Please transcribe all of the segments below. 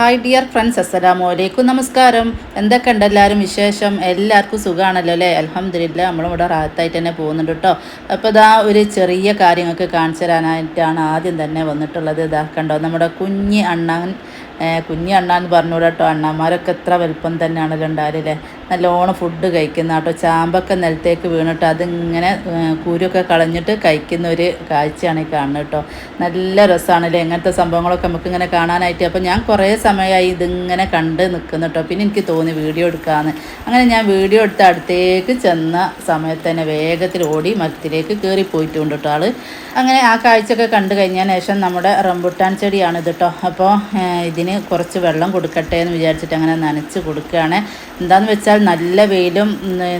Hi dear friends അസ്സലാമു അലൈക്കും നമസ്കാരം എന്തൊക്കെ ഉണ്ട് എല്ലാവരും വിശേഷം? എല്ലാവർക്കും സുഖമാണല്ലോ അല്ലേ? അലഹമ്മദില്ല നമ്മളിവിടെ റാത്തായിട്ട് തന്നെ പോകുന്നുണ്ട് കേട്ടോ. അപ്പോൾ ഇതാ ഒരു ചെറിയ കാര്യങ്ങൾക്ക് കാണിച്ചു തരാനായിട്ടാണ് ആദ്യം തന്നെ വന്നിട്ടുള്ളത്. ഇതാക്കണ്ടോ കണ്ടോ നമ്മുടെ കുഞ്ഞ് അണ്ണാൻ ഏഹ് അണ്ണ എന്ന് പറഞ്ഞൂടെ കേട്ടോ അണ്ണന്മാരൊക്കെ എത്ര വലുപ്പം തന്നെയാണല്ലോ ഉണ്ടാവില്ലേ നല്ലോണം ഫുഡ് കഴിക്കുന്ന കേട്ടോ ചാമ്പൊക്കെ നിലത്തേക്ക് വീണിട്ട്. അതിങ്ങനെ കൂരൊക്കെ കളഞ്ഞിട്ട് കഴിക്കുന്ന ഒരു കാഴ്ചയാണ് ഈ കാണുന്നത് കേട്ടോ. നല്ല രസമാണല്ലേ ഇങ്ങനത്തെ സംഭവങ്ങളൊക്കെ നമുക്കിങ്ങനെ കാണാനായിട്ട്. അപ്പോൾ ഞാൻ കുറേ സമയമായി ഇതിങ്ങനെ കണ്ട് നിൽക്കുന്നു കേട്ടോ. പിന്നെ എനിക്ക് തോന്നി വീഡിയോ എടുക്കാമെന്ന് അങ്ങനെ ഞാൻ വീഡിയോ എടുത്ത് അടുത്തേക്ക് ചെന്ന സമയത്ത് തന്നെ വേഗത്തിൽ ഓടി മരത്തിലേക്ക് കയറി പോയിട്ടുണ്ട് കേട്ടോ ആൾ അങ്ങനെ ആ കാഴ്ചയൊക്കെ കണ്ടു കഴിഞ്ഞതിന് ശേഷം നമ്മുടെ റംബുട്ടാൻ ചെടിയാണ് ഇത് കേട്ടോ അപ്പോൾ ഇതിന് കുറച്ച് വെള്ളം കൊടുക്കട്ടെ എന്ന് വിചാരിച്ചിട്ട് അങ്ങനെ നനച്ച് കൊടുക്കുകയാണ്. എന്താന്ന് വെച്ചാൽ നല്ല വെയിലും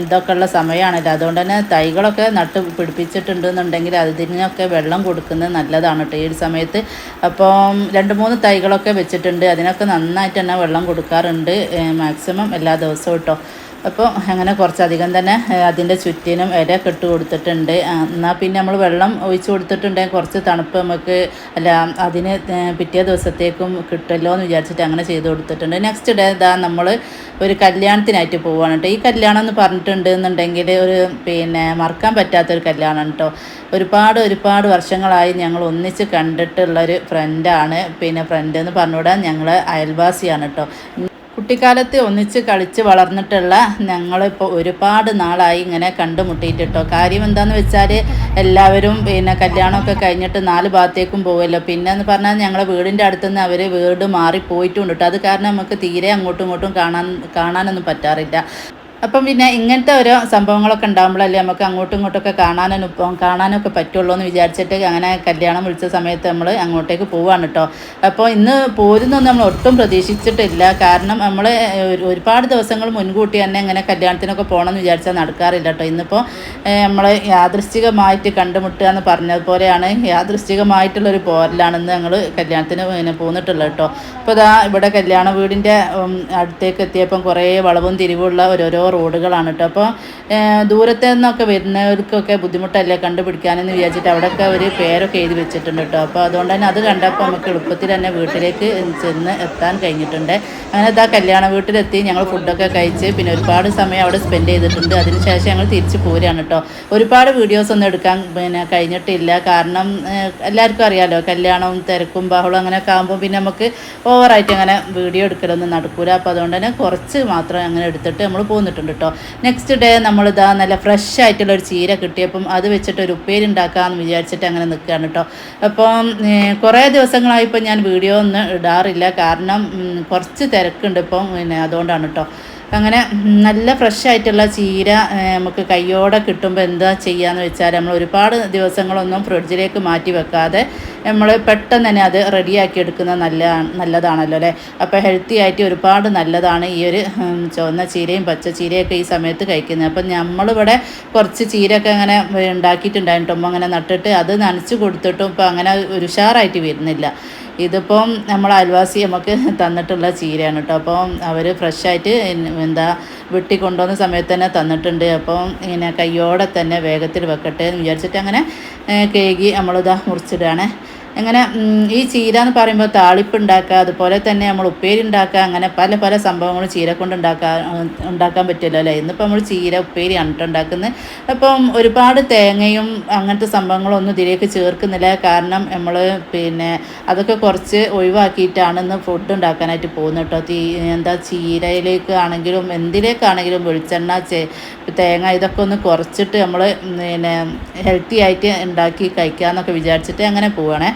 ഇതൊക്കെ ഉള്ള സമയമാണല്ലോ. അതുകൊണ്ട് തന്നെ തൈകളൊക്കെ നട്ട് പിടിപ്പിച്ചിട്ടുണ്ടെന്നുണ്ടെങ്കിൽ അതിനൊക്കെ വെള്ളം കൊടുക്കുന്നത് നല്ലതാണ് കേട്ടോ. ഈ ഒരു സമയത്ത് അപ്പം രണ്ട് മൂന്ന് തൈകളൊക്കെ വെച്ചിട്ടുണ്ട്. അതിനൊക്കെ നന്നായിട്ട് തന്നെ വെള്ളം കൊടുക്കാറുണ്ട് മാക്സിമം എല്ലാ ദിവസവും കേട്ടോ. അപ്പോൾ അങ്ങനെ കുറച്ചധികം തന്നെ അതിന്റെ ചുറ്റിനും ഇലയൊക്കെ ഇട്ട് കൊടുത്തിട്ടുണ്ട്. എന്നാൽ പിന്നെ നമ്മൾ വെള്ളം ഒഴിച്ച് കൊടുത്തിട്ടുണ്ടെങ്കിൽ കുറച്ച് തണുപ്പ് നമുക്ക് അല്ല അതിന് പിറ്റേ ദിവസത്തേക്കും കിട്ടുമല്ലോ എന്ന് വിചാരിച്ചിട്ട് അങ്ങനെ ചെയ്ത് കൊടുത്തിട്ടുണ്ട്. നെക്സ്റ്റ് ഡേ ഇതാ നമ്മൾ ഒരു കല്യാണത്തിനായിട്ട് പോവുകയാണ് കേട്ടോ ഈ കല്യാണം എന്ന് പറഞ്ഞിട്ടുണ്ട് എന്നുണ്ടെങ്കിൽ ഒരു പിന്നെ മറക്കാൻ പറ്റാത്തൊരു കല്യാണമാണ് കേട്ടോ ഒരുപാട് ഒരുപാട് വർഷങ്ങളായി ഞങ്ങൾ ഒന്നിച്ച് കണ്ടിട്ടുള്ളൊരു ഫ്രണ്ടാണ് പിന്നെ ഫ്രണ്ട് എന്ന് പറഞ്ഞുകൂടാൻ ഞങ്ങൾ അയൽവാസിയാണ് കേട്ടോ കുട്ടിക്കാലത്ത് ഒന്നിച്ച് കളിച്ച് വളർന്നിട്ടുള്ള ഞങ്ങളിപ്പോൾ ഒരുപാട് നാളായി ഇങ്ങനെ കണ്ടുമുട്ടിയിട്ട് കാര്യം എന്താണെന്ന് വെച്ചാൽ എല്ലാവരും പിന്നെ കല്യാണമൊക്കെ കഴിഞ്ഞിട്ട് നാല് ഭാഗത്തേക്കും പോകുമല്ലോ പിന്നെ എന്ന് പറഞ്ഞാൽ ഞങ്ങളെ വീടിന്റെ അടുത്തുനിന്ന് അവർ വീട് മാറി പോയിട്ടുണ്ട് കേട്ടോ അത് കാരണം നമുക്ക് തീരെ അങ്ങോട്ടും ഇങ്ങോട്ടും കാണാൻ കാണാനൊന്നും പറ്റാറില്ല. അപ്പം പിന്നെ ഇങ്ങനത്തെ ഓരോ സംഭവങ്ങളൊക്കെ ഉണ്ടാകുമ്പോഴല്ലേ നമുക്ക് അങ്ങോട്ടും ഇങ്ങോട്ടൊക്കെ കാണാനും ഇപ്പം കാണാനൊക്കെ പറ്റുള്ളൂ എന്ന് വിചാരിച്ചിട്ട് അങ്ങനെ കല്യാണം വിളിച്ച സമയത്ത് നമ്മൾ അങ്ങോട്ടേക്ക് പോവാണ് കേട്ടോ. അപ്പോൾ ഇന്ന് പോരുന്നൊന്നും നമ്മൾ ഒട്ടും പ്രതീക്ഷിച്ചിട്ടില്ല. കാരണം നമ്മൾ ഒരുപാട് ദിവസങ്ങൾ മുൻകൂട്ടി തന്നെ ഇങ്ങനെ കല്യാണത്തിനൊക്കെ പോകണമെന്ന് വിചാരിച്ചാൽ നടക്കാറില്ല കേട്ടോ. ഇന്നിപ്പോൾ നമ്മൾ യാദൃശ്ചികമായിട്ട് കണ്ടുമുട്ടുക എന്ന് പറഞ്ഞതുപോലെയാണ് യാദൃശ്ചികമായിട്ടുള്ളൊരു പോരലാണെന്ന് ഞങ്ങൾ കല്യാണത്തിന് പിന്നെ പോന്നിട്ടുള്ളത് കേട്ടോ. അപ്പോൾ ഇതാ ഇവിടെ കല്യാണ വീടിന്റെ അടുത്തേക്ക് എത്തിയപ്പം കുറേ വളവും തിരിവുള്ള ഓരോരോ റോഡുകളാണ് കേട്ടോ. അപ്പോൾ ദൂരത്തു നിന്നൊക്കെ വരുന്നവർക്കൊക്കെ ബുദ്ധിമുട്ടല്ലേ കണ്ടുപിടിക്കാനെന്ന് വിചാരിച്ചിട്ട് അവിടെയൊക്കെ ഒരു പേരൊക്കെ എഴുതി വെച്ചിട്ടുണ്ട് കേട്ടോ. അപ്പോൾ അതുകൊണ്ട് തന്നെ അത് കണ്ടപ്പോൾ നമുക്ക് എളുപ്പത്തിൽ തന്നെ വീട്ടിലേക്ക് ചെന്ന് എത്താൻ കഴിഞ്ഞിട്ടുണ്ട്. അങ്ങനെ ഇതാ കല്യാണ വീട്ടിലെത്തി ഞങ്ങൾ ഫുഡൊക്കെ കഴിച്ച് പിന്നെ ഒരുപാട് സമയം അവിടെ സ്പെൻഡ് ചെയ്തിട്ടുണ്ട്. അതിനുശേഷം ഞങ്ങൾ തിരിച്ച് പോരുകയാണ് കേട്ടോ. ഒരുപാട് വീഡിയോസ് ഒന്നും എടുക്കാൻ പിന്നെ കഴിഞ്ഞിട്ടില്ല. കാരണം എല്ലാവർക്കും അറിയാലോ കല്യാണവും തിരക്കും ബഹളം അങ്ങനെയൊക്കെ ആകുമ്പോൾ പിന്നെ നമുക്ക് ഓവറായിട്ട് അങ്ങനെ വീഡിയോ എടുക്കലൊന്നും നടക്കൂല. അപ്പോൾ അതുകൊണ്ട് തന്നെ കുറച്ച് മാത്രം അങ്ങനെ എടുത്തിട്ട് നമ്മൾ പോന്നിട്ടുണ്ട്. കേട്ടോ നെക്സ്റ്റ് ഡേ നമ്മളിതാ നല്ല ഫ്രഷ് ആയിട്ടുള്ള ഒരു ചീര കിട്ടിയപ്പം അത് വെച്ചിട്ട് ഒരു ഉപ്പേരി ഉണ്ടാക്കാമെന്ന് വിചാരിച്ചിട്ട് അങ്ങനെ നിൽക്കുകയാണ് കേട്ടോ അപ്പം കുറേ ദിവസങ്ങളായി ഇപ്പം ഞാൻ വീഡിയോ ഒന്നും ഇടാറില്ല. കാരണം കുറച്ച് തിരക്കുണ്ട് ഇപ്പം പിന്നെ അതുകൊണ്ടാണ് കേട്ടോ അങ്ങനെ നല്ല ഫ്രഷ് ആയിട്ടുള്ള ചീര നമുക്ക് കയ്യോടെ കിട്ടുമ്പോൾ എന്താ ചെയ്യാന്ന് വെച്ചാൽ നമ്മൾ ഒരുപാട് ദിവസങ്ങളൊന്നും ഫ്രിഡ്ജിലേക്ക് മാറ്റി വെക്കാതെ നമ്മൾ പെട്ടെന്ന് തന്നെ അത് റെഡിയാക്കി എടുക്കുന്നത് നല്ല നല്ലതാണല്ലോ അല്ലേ? അപ്പോൾ ഹെൽത്തി ആയിട്ട് ഒരുപാട് നല്ലതാണ് ഈ ഒരു ചുവന്ന ചീരയും പച്ച ചീരയൊക്കെ ഈ സമയത്ത് കഴിക്കുന്നത്. അപ്പം നമ്മളിവിടെ കുറച്ച് ചീരയൊക്കെ അങ്ങനെ ഉണ്ടാക്കിയിട്ടുണ്ടായിട്ടുമ്പോൾ അങ്ങനെ നട്ടിട്ട് അത് നനച്ച് കൊടുത്തിട്ടും ഇപ്പം അങ്ങനെ ഉഷാറായിട്ട് വരുന്നില്ല. ഇതിപ്പം നമ്മൾ അയൽവാസി നമുക്ക് തന്നിട്ടുള്ള ചീരയാണ് കേട്ടോ. അപ്പം അവർ ഫ്രഷായിട്ട് എന്താ വെട്ടി കൊണ്ടുവന്ന സമയത്ത് തന്നെ തന്നിട്ടുണ്ട്. അപ്പം ഇങ്ങനെ കയ്യോടെ തന്നെ വേഗത്തിൽ വെക്കട്ടെ എന്ന് വിചാരിച്ചിട്ട് അങ്ങനെ കേകി നമ്മളിതാ മുറിച്ചിടുകയാണ്. അങ്ങനെ ഈ ചീര എന്ന് പറയുമ്പോൾ താളിപ്പ് ഉണ്ടാക്കുക അതുപോലെ തന്നെ നമ്മൾ ഉപ്പേരി ഉണ്ടാക്കുക അങ്ങനെ പല പല സംഭവങ്ങളും ചീര കൊണ്ട് ഉണ്ടാക്കാൻ ഉണ്ടാക്കാൻ പറ്റുമല്ലോ അല്ലേ? ഇന്നിപ്പോൾ നമ്മൾ ചീര ഉപ്പേരിയാണ് കേട്ടോ ഉണ്ടാക്കുന്നത് അപ്പം ഒരുപാട് തേങ്ങയും അങ്ങനത്തെ സംഭവങ്ങളൊന്നും ഇതിലേക്ക് ചേർക്കുന്നില്ല. കാരണം നമ്മൾ പിന്നെ അതൊക്കെ കുറച്ച് ഒഴിവാക്കിയിട്ടാണ് ഇന്ന് ഫുഡ് ഉണ്ടാക്കാനായിട്ട് പോകുന്നത് കേട്ടോ. തീ എന്താ ചീരയിലേക്ക് ആണെങ്കിലും എന്തിലേക്കാണെങ്കിലും വെളിച്ചെണ്ണ തേങ്ങ ഇതൊക്കെ ഒന്ന് കുറച്ചിട്ട് നമ്മൾ പിന്നെ ഹെൽത്തി ആയിട്ട് ഉണ്ടാക്കി കഴിക്കുക എന്നൊക്കെ വിചാരിച്ചിട്ട് അങ്ങനെ പോവുകയാണേ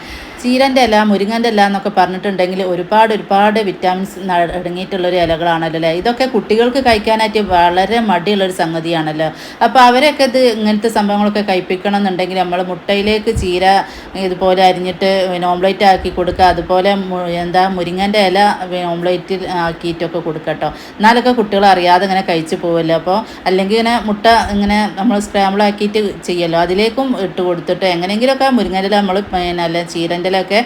ചീരന്റെ ഇല മുരിങ്ങന്റെ ഇല എന്നൊക്കെ പറഞ്ഞിട്ടുണ്ടെങ്കിൽ ഒരുപാട് ഒരുപാട് വിറ്റാമിൻസ് അടങ്ങിയിട്ടുള്ളൊരു ഇലകളാണല്ലോ അല്ലേ? ഇതൊക്കെ കുട്ടികൾക്ക് കഴിക്കാനായിട്ട് വളരെ മടിയുള്ളൊരു സംഗതിയാണല്ലോ. അപ്പോൾ അവരൊക്കെ ഇത് ഇങ്ങനത്തെ സംഭവങ്ങളൊക്കെ കഴിപ്പിക്കണം എന്നുണ്ടെങ്കിൽ നമ്മൾ മുട്ടയിലേക്ക് ചീര ഇതുപോലെ അരിഞ്ഞിട്ട് ഓംലേറ്റ് ആക്കി കൊടുക്കുക. അതുപോലെ എന്താ മുരിങ്ങന്റെ ഇല ഓംലേറ്റിൽ ആക്കിയിട്ടൊക്കെ കൊടുക്കട്ടോ. എന്നാലൊക്കെ കുട്ടികൾ അറിയാതെ ഇങ്ങനെ കഴിച്ചു പോകുമല്ലോ അപ്പോൾ അല്ലെങ്കിൽ ഇങ്ങനെ മുട്ട ഇങ്ങനെ നമ്മൾ സ്ക്രാമ്പിൾ ആക്കിയിട്ട് ചെയ്യല്ലോ. അതിലേക്കും ഇട്ട് കൊടുത്തിട്ട് എങ്ങനെയെങ്കിലുമൊക്കെ മുരിങ്ങന്റെ നമ്മൾ പിന്നെ അല്ല ചീരന്റെ എന്തെങ്കിലുമൊക്കെ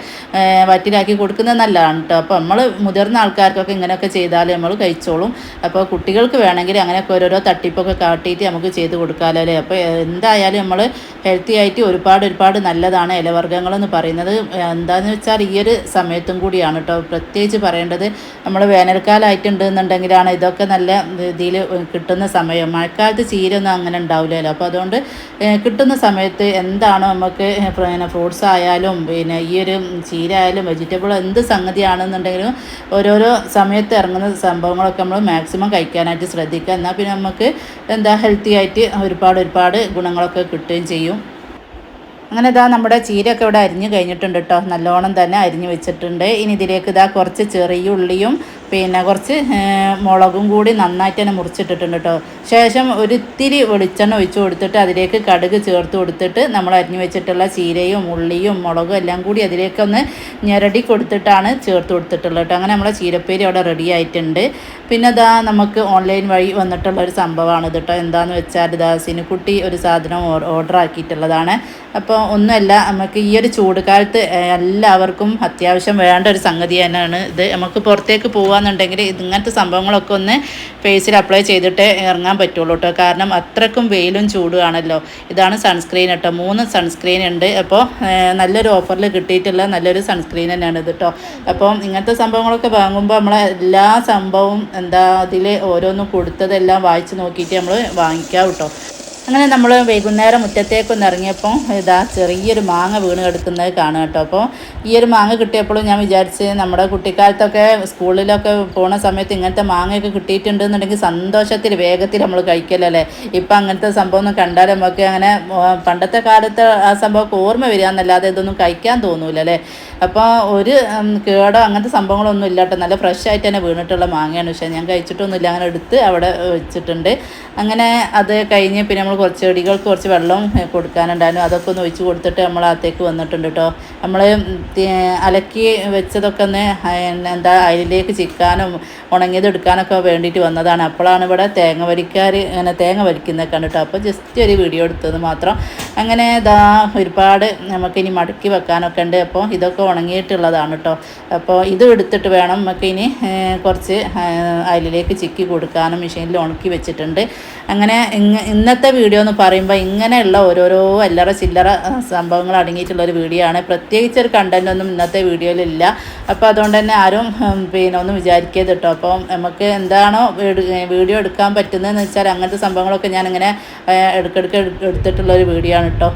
വറ്റിലാക്കി കൊടുക്കുന്നത് നല്ലതാണ് കേട്ടോ അപ്പോൾ നമ്മൾ മുതിർന്ന ആൾക്കാർക്കൊക്കെ ഇങ്ങനെയൊക്കെ ചെയ്താൽ നമ്മൾ കഴിച്ചോളും. അപ്പോൾ കുട്ടികൾക്ക് വേണമെങ്കിൽ അങ്ങനെയൊക്കെ ഓരോരോ തട്ടിപ്പൊക്കെ കാട്ടിയിട്ട് നമുക്ക് ചെയ്ത് കൊടുക്കാമല്ലോ അല്ലേ? അപ്പോൾ എന്തായാലും നമ്മൾ ഹെൽത്തി ആയിട്ട് ഒരുപാട് ഒരുപാട് നല്ലതാണ് ഇലവർഗങ്ങൾ എന്ന് പറയുന്നത്. എന്താണെന്ന് വെച്ചാൽ ഈ ഒരു സമയത്തും കൂടിയാണ് കേട്ടോ പ്രത്യേകിച്ച് പറയേണ്ടത് നമ്മൾ വേനൽക്കാലമായിട്ടുണ്ട് എന്നുണ്ടെങ്കിലാണ് ഇതൊക്കെ നല്ല രീതിയിൽ കിട്ടുന്ന സമയം. മഴക്കാലത്ത് ചീരൊന്നും അങ്ങനെ ഉണ്ടാവില്ലല്ലോ. അപ്പോൾ അതുകൊണ്ട് കിട്ടുന്ന സമയത്ത് എന്താണോ നമുക്ക് പിന്നെ ഫ്രൂട്ട്സ് ആയാലും പിന്നെ ഈ ഒരു ചീര ആയാലും വെജിറ്റബിൾ എന്ത് സംഗതിയാണെന്നുണ്ടെങ്കിലും ഓരോരോ സമയത്ത് ഇറങ്ങുന്ന സംഭവങ്ങളൊക്കെ നമ്മൾ മാക്സിമം കഴിക്കാനായിട്ട് ശ്രദ്ധിക്കുക. എന്നാൽ പിന്നെ നമുക്ക് എന്താ ഹെൽത്തി ആയിട്ട് ഒരുപാട് ഒരുപാട് ഗുണങ്ങളൊക്കെ കിട്ടുകയും ചെയ്യും. അങ്ങനെ ഇതാ നമ്മുടെ ചീരയൊക്കെ ഇവിടെ അരിഞ്ഞ് കഴിഞ്ഞിട്ടുണ്ട് കേട്ടോ നല്ലോണം തന്നെ അരിഞ്ഞ് വെച്ചിട്ടുണ്ട്. ഇനി ഇതിലേക്ക് ഇതാ കുറച്ച് ചെറിയ ഉള്ളിയും പിന്നെ കുറച്ച് മുളകും കൂടി നന്നായിട്ട് തന്നെ മുറിച്ചിട്ടിട്ടുണ്ട് കേട്ടോ. ശേഷം ഒരിത്തിരി വെളിച്ചെണ്ണ ഒഴിച്ച് കൊടുത്തിട്ട് അതിലേക്ക് കടുക് ചേർത്ത് കൊടുത്തിട്ട് നമ്മൾ അരിഞ്ഞു വെച്ചിട്ടുള്ള ചീരയും ഉള്ളിയും മുളകും എല്ലാം കൂടി അതിലേക്ക് ഒന്ന് ഞെരടി കൊടുത്തിട്ടാണ് ചേർത്ത് കൊടുത്തിട്ടുള്ളത് കേട്ടോ. അങ്ങനെ നമ്മളെ ചീരപ്പേരി അവിടെ റെഡി ആയിട്ടുണ്ട്. പിന്നെ ഇതാ നമുക്ക് ഓൺലൈൻ വഴി വന്നിട്ടുള്ള ഒരു സംഭവമാണ് ഇത് കേട്ടോ. എന്താണെന്ന് വെച്ചാൽ ഇതാ സിനുക്കുട്ടി ഒരു സാധനം ഓർഡർ ആക്കിയിട്ടുള്ളതാണ്. അപ്പോൾ ഒന്നുമല്ല നമുക്ക് ഈ ഒരു ചൂട് കാലത്ത് എല്ലാവർക്കും അത്യാവശ്യം വേണ്ട ഒരു സംഗതി തന്നെയാണ് ഇത്. നമുക്ക് പുറത്തേക്ക് പോകാന്നുണ്ടെങ്കിൽ ഇങ്ങനത്തെ സംഭവങ്ങളൊക്കെ ഒന്ന് ഫേസിൽ അപ്ലൈ ചെയ്തിട്ട് ഇറങ്ങാൻ പറ്റുള്ളൂ കേട്ടോ കാരണം അത്രക്കും വെയിലും ചൂടുമാണല്ലോ ഇതാണ് സൺസ്ക്രീൻ കേട്ടോ മൂന്ന് സൺസ്ക്രീൻ ഉണ്ട്. അപ്പോൾ നല്ലൊരു ഓഫറിൽ കിട്ടിയിട്ടുള്ള നല്ലൊരു സൺസ്ക്രീൻ തന്നെയാണ് ഇത് കേട്ടോ അപ്പം ഇങ്ങനത്തെ സംഭവങ്ങളൊക്കെ വാങ്ങുമ്പോൾ നമ്മളെ എല്ലാ സംഭവവും എന്താ അതിൽ ഓരോന്നും കൊടുത്തതെല്ലാം വായിച്ച് നോക്കിയിട്ട് നമ്മൾ വാങ്ങിക്കാം കേട്ടോ അങ്ങനെ നമ്മൾ വൈകുന്നേരം മുറ്റത്തേക്കൊന്ന് ഇറങ്ങിയപ്പോൾ ഇതാ ചെറിയൊരു മാങ്ങ വീണ് കിടക്കുന്നത് കാണും കേട്ടോ. അപ്പോൾ ഈ ഒരു മാങ്ങ കിട്ടിയപ്പോഴും ഞാൻ വിചാരിച്ച് നമ്മുടെ കുട്ടിക്കാലത്തൊക്കെ സ്കൂളിലൊക്കെ പോണ സമയത്ത് ഇങ്ങനത്തെ മാങ്ങയൊക്കെ കിട്ടിയിട്ടുണ്ടെന്നുണ്ടെങ്കിൽ സന്തോഷത്തിൽ വേഗത്തിൽ നമ്മൾ കഴിക്കലല്ലേ ഇപ്പം അങ്ങനത്തെ സംഭവം ഒന്നും കണ്ടാൽ നമുക്ക് അങ്ങനെ പണ്ടത്തെ കാലത്ത് ആ സംഭവമൊക്കെ ഓർമ്മ വരിക എന്നല്ലാതെ ഇതൊന്നും കഴിക്കാൻ തോന്നൂല അല്ലേ? അപ്പോൾ ഒരു കേടോ അങ്ങനത്തെ സംഭവങ്ങളൊന്നും ഇല്ല കേട്ടോ നല്ല ഫ്രഷ് ആയിട്ട് തന്നെ വീണിട്ടുള്ള മാങ്ങയാണ്. പക്ഷേ ഞാൻ കഴിച്ചിട്ടൊന്നുമില്ല. അങ്ങനെ എടുത്ത് അവിടെ വെച്ചിട്ടുണ്ട്. അങ്ങനെ അത് കഴിഞ്ഞ് പിന്നെ നമ്മൾ കുറച്ച് ചെടികൾക്ക് കുറച്ച് വെള്ളം കൊടുക്കാനുണ്ടായിരുന്നു. അതൊക്കെ ഒന്ന് ഒഴിച്ച് കൊടുത്തിട്ട് നമ്മൾ അകത്തേക്ക് വന്നിട്ടുണ്ട് കേട്ടോ. നമ്മൾ അലക്കി വെച്ചതൊക്കെ ഒന്ന് എന്താ അതിലേക്ക് ചിക്കാനും ഉണങ്ങിയത് എടുക്കാനൊക്കെ വേണ്ടിയിട്ട് വന്നതാണ്. അപ്പോഴാണ് ഇവിടെ തേങ്ങ വലിക്കാർ അങ്ങനെ തേങ്ങ വലിക്കുന്നത് കണ്ടിട്ടോ അപ്പോൾ ജസ്റ്റ് ഒരു വീഡിയോ എടുത്തത് മാത്രം. അങ്ങനെ ഇതാ ഒരുപാട് നമുക്കിനി മടക്കി വെക്കാനൊക്കെ ഉണ്ട്. അപ്പോൾ ഇതൊക്കെ ഉണങ്ങിയിട്ടുള്ളതാണ് കേട്ടോ അപ്പോൾ ഇത് എടുത്തിട്ട് വേണം നമുക്ക് ഇനി കുറച്ച് അതിലേക്ക് ചിക്കി കൊടുക്കാനും മെഷീനിൽ ഉണക്കി വെച്ചിട്ടുണ്ട്. അങ്ങനെ ഇന്നത്തെ വീഡിയോ എന്ന് പറയുമ്പോൾ ഇങ്ങനെയുള്ള ഓരോരോ അല്ലറ ചില്ലറ സംഭവങ്ങൾ അടങ്ങിയിട്ടുള്ള ഒരു വീഡിയോ ആണ്. പ്രത്യേകിച്ച് ഒരു കണ്ടന്റ് ഒന്നും ഇന്നത്തെ വീഡിയോയിലില്ല അപ്പോൾ അതുകൊണ്ട് തന്നെ ആരും പിന്നെ ഒന്നും വിചാരിക്കരുത് കേട്ടോ അപ്പോൾ നമുക്ക് എന്താണോ വീഡിയോ എടുക്കാൻ പറ്റുന്നതെന്ന് വെച്ചാൽ അങ്ങനത്തെ സംഭവങ്ങളൊക്കെ ഞാനിങ്ങനെ ഇടയ്ക്കിടയ്ക്ക് എടുത്തിട്ടുള്ളൊരു വീഡിയോ ആണ് കേട്ടോ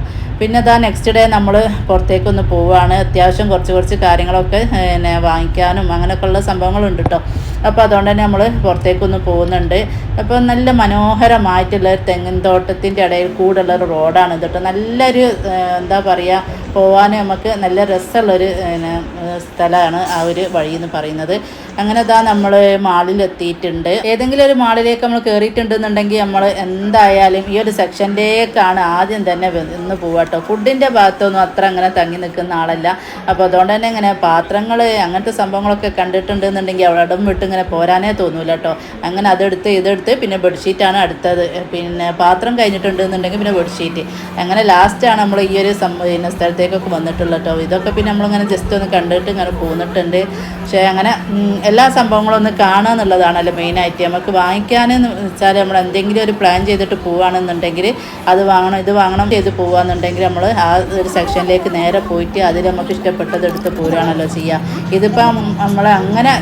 പിന്നെ ദാ നെക്സ്റ്റ് ഡേ നമ്മൾ പുറത്തേക്കൊന്ന് പോവുകയാണ് അത്യാവശ്യം കുറച്ച് കുറച്ച് കാര്യങ്ങളൊക്കെ പിന്നെ വാങ്ങിക്കാനും അങ്ങനെയൊക്കെയുള്ള സംഭവങ്ങളുണ്ട് കേട്ടോ അപ്പോൾ അതുകൊണ്ട് തന്നെ നമ്മൾ പുറത്തേക്കൊന്ന് പോകുന്നുണ്ട്. അപ്പോൾ നല്ല മനോഹരമായിട്ടുള്ള ഒരു തെങ്ങിൻ തോട്ടത്തിന്റെ ഇടയിൽ കൂടുള്ള ഒരു റോഡാണ് ഇത് കേട്ടോ. നല്ലൊരു എന്താ പറയുക പോകാൻ നമുക്ക് നല്ല രസമുള്ളൊരു സ്ഥലമാണ് ആ ഒരു വഴി എന്ന് പറയുന്നത്. അങ്ങനെ ഇതാ നമ്മൾ മാളിൽ എത്തിയിട്ടുണ്ട് ഏതെങ്കിലും ഒരു മാളിലേക്ക് നമ്മൾ കയറിയിട്ടുണ്ടെന്നുണ്ടെങ്കിൽ നമ്മൾ എന്തായാലും ഈ ഒരു സെക്ഷനിലേക്കാണ് ആദ്യം തന്നെ ഇന്ന് പോവാട്ടോ ഫുഡിന്റെ ഭാഗത്തൊന്നും അത്ര അങ്ങനെ തങ്ങി നിൽക്കുന്ന ആളല്ല. അപ്പോൾ അതുകൊണ്ട് തന്നെ ഇങ്ങനെ പാത്രങ്ങൾ അങ്ങനത്തെ സംഭവങ്ങളൊക്കെ കണ്ടിട്ടുണ്ടെന്നുണ്ടെങ്കിൽ അവിടെ ഇടം വിട്ട് ഇങ്ങനെ പോരാനേ തോന്നൂല കേട്ടോ. അങ്ങനെ അതെടുത്ത് ഇതെടുത്ത് പിന്നെ ബെഡ്ഷീറ്റാണ് അടുത്തത്. പിന്നെ പാത്രം കഴിഞ്ഞിട്ടുണ്ടെന്നുണ്ടെങ്കിൽ പിന്നെ ബെഡ്ഷീറ്റ്. അങ്ങനെ ലാസ്റ്റാണ് നമ്മൾ ഈ ഒരു സം പിന്നെ സ്ഥലത്തേക്കൊക്കെ വന്നിട്ടുള്ള കേട്ടോ ഇതൊക്കെ പിന്നെ നമ്മളിങ്ങനെ ജസ്റ്റ് ഒന്ന് കണ്ടിട്ട് ഇങ്ങനെ പോന്നിട്ടുണ്ട്. പക്ഷേ അങ്ങനെ എല്ലാ സംഭവങ്ങളും ഒന്ന് കാണുക എന്നുള്ളതാണല്ലോ മെയിനായിട്ട് നമുക്ക് വാങ്ങിക്കാനെന്ന് വെച്ചാൽ നമ്മൾ എന്തെങ്കിലും ഒരു പ്ലാൻ ചെയ്തിട്ട് പോവുകയാണെന്നുണ്ടെങ്കിൽ അത് വാങ്ങണം ഇത് വാങ്ങണം ചെയ്ത് പോവാന്നുണ്ടെങ്കിൽ നമ്മൾ ആ ഒരു സെക്ഷനിലേക്ക് നേരെ പോയിട്ട് അതിൽ നമുക്ക് ഇഷ്ടപ്പെട്ടത് എടുത്ത് പോരുകയാണല്ലോ ചെയ്യുക ഇതിപ്പം നമ്മൾ അങ്ങനെ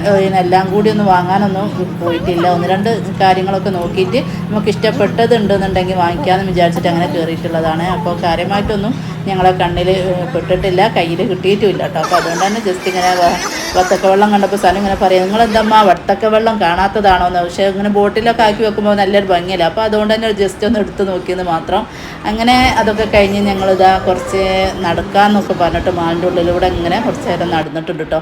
എല്ലാം കൂടി ഒന്ന് വാങ്ങാനൊന്നും പോയിട്ടില്ല. ഒന്ന് രണ്ട് കാര്യങ്ങളൊക്കെ നോക്കിയിട്ട് നമുക്ക് ഇഷ്ടപ്പെട്ടത് ഉണ്ടെന്നുണ്ടെങ്കിൽ വാങ്ങിക്കാമെന്ന് വിചാരിച്ചിട്ട് അങ്ങനെ കയറിയിട്ടുള്ളതാണ് അപ്പോൾ കാര്യമായിട്ടൊന്നും ഞങ്ങളെ കണ്ണിൽ പെട്ടിട്ടില്ല കയ്യിൽ കിട്ടിയിട്ടുമില്ല കേട്ടോ. അപ്പോൾ അതുകൊണ്ട് തന്നെ ജസ്റ്റ് ഇങ്ങനെ വത്തക്ക വെള്ളം കണ്ടപ്പോൾ സ്ഥലം ഇങ്ങനെ പറയാം എന്താ വത്തക്ക വെള്ളം കാണാത്തതാണോ എന്ന് പക്ഷേ ഇങ്ങനെ ബോട്ടിലൊക്കെ ആക്കി വെക്കുമ്പോൾ നല്ലൊരു ഭംഗിയല്ല. അപ്പോൾ അതുകൊണ്ട് തന്നെ ജസ്റ്റ് ഒന്ന് എടുത്ത് നോക്കിയെന്ന് മാത്രം. അങ്ങനെ അതൊക്കെ കഴിഞ്ഞ് ഞങ്ങളിതാ കുറച്ച് നടക്കാമെന്നൊക്കെ പറഞ്ഞിട്ട് മാലിന്റെ ഉള്ളിലൂടെ ഇങ്ങനെ കുറച്ച് നേരം നടന്നിട്ടുണ്ട് കേട്ടോ.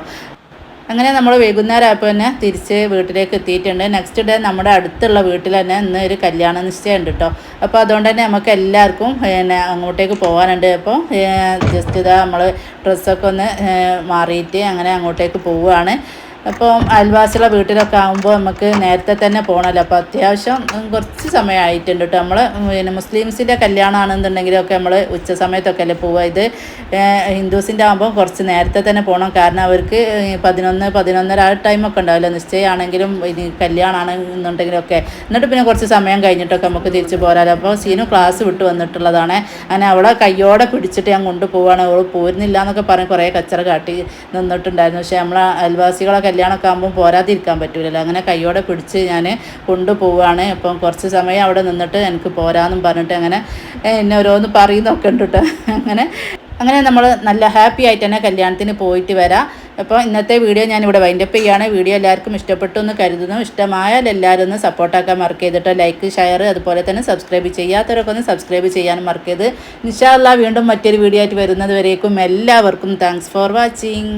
അങ്ങനെ നമ്മൾ വൈകുന്നേരം ആയപ്പോൾ തന്നെ തിരിച്ച് വീട്ടിലേക്ക് എത്തിയിട്ടുണ്ട്. നെക്സ്റ്റ് ഡേ നമ്മുടെ അടുത്തുള്ള വീട്ടിൽ തന്നെ ഇന്ന് ഒരു കല്യാണ നിശ്ചയം ഉണ്ട് കേട്ടോ അപ്പോൾ അതുകൊണ്ട് തന്നെ നമുക്ക് എല്ലാവർക്കും പിന്നെ അങ്ങോട്ടേക്ക് പോകാനുണ്ട്. അപ്പോൾ ജസ്റ്റ് ഇതാ നമ്മൾ ഡ്രസ്സൊക്കെ ഒന്ന് മാറിയിട്ട് അങ്ങനെ അങ്ങോട്ടേക്ക് പോവുകയാണ്. അപ്പം അയൽവാസികളെ വീട്ടിലൊക്കെ ആകുമ്പോൾ നമുക്ക് നേരത്തെ തന്നെ പോകണമല്ലോ അപ്പോൾ അത്യാവശ്യം കുറച്ച് സമയമായിട്ടുണ്ട് കേട്ടോ നമ്മൾ പിന്നെ മുസ്ലിംസിന്റെ കല്യാണമാണെന്നുണ്ടെങ്കിലൊക്കെ നമ്മൾ ഉച്ച സമയത്തൊക്കെ അല്ലേ പോവുക. ഇത് ഹിന്ദുസിന്റെ ആകുമ്പോൾ കുറച്ച് നേരത്തെ തന്നെ പോകണം കാരണം അവർക്ക് പതിനൊന്ന് പതിനൊന്നര ടൈമൊക്കെ ഉണ്ടാവില്ല. നിശ്ചയമാണെങ്കിലും ഇനി കല്യാണമാണ് എന്നുണ്ടെങ്കിലൊക്കെ എന്നിട്ട് പിന്നെ കുറച്ച് സമയം കഴിഞ്ഞിട്ടൊക്കെ നമുക്ക് തിരിച്ച് പോരാലോ. അപ്പോൾ സീനു ക്ലാസ് വിട്ട് വന്നിട്ടുള്ളതാണ്. അങ്ങനെ അവളെ കയ്യോടെ പിടിച്ചിട്ട് ഞാൻ കൊണ്ടുപോവാണ്. അവൾ പോരുന്നില്ല എന്നൊക്കെ പറഞ്ഞ് കുറേ കച്ചറ കാട്ടി നിന്നിട്ടുണ്ടായിരുന്നു. പക്ഷേ നമ്മളെ അയൽവാസികളെ കല്യാണമൊക്കെ ആകുമ്പോൾ പോരാതിരിക്കാൻ പറ്റൂലല്ലോ. അങ്ങനെ കയ്യോടെ പിടിച്ച് ഞാൻ കൊണ്ടുപോവാണ്. അപ്പം കുറച്ച് സമയം അവിടെ നിന്നിട്ട് എനിക്ക് പോരാന്നും പറഞ്ഞിട്ട് അങ്ങനെ എന്നെ ഓരോന്ന് പറയുന്നൊക്കെ ഉണ്ട് അങ്ങനെ അങ്ങനെ നമ്മൾ നല്ല ഹാപ്പി ആയിട്ട് തന്നെ കല്യാണത്തിന് പോയിട്ട് വരാം. അപ്പോൾ ഇന്നത്തെ വീഡിയോ ഞാൻ ഇവിടെ വൈൻഡപ്പ് ചെയ്യുകയാണ്. വീഡിയോ എല്ലാവർക്കും ഇഷ്ടപ്പെട്ടു എന്ന് കരുതുന്നു. ഇഷ്ടമായാൽ എല്ലാവരും ഒന്ന് സപ്പോർട്ടാക്കാൻ മറക്ക് ചെയ്തിട്ട് ലൈക്ക് ഷെയർ അതുപോലെ തന്നെ സബ്സ്ക്രൈബ് ചെയ്യാത്തവരൊക്കെ ഒന്ന് സബ്സ്ക്രൈബ് ചെയ്യാനും മറക്കരുത്. ഇൻഷാല്ല വീണ്ടും മറ്റൊരു വീഡിയോ ആയിട്ട് വരുന്നത് വരേക്കും. എല്ലാവർക്കും താങ്ക്സ് ഫോർ വാച്ചിങ്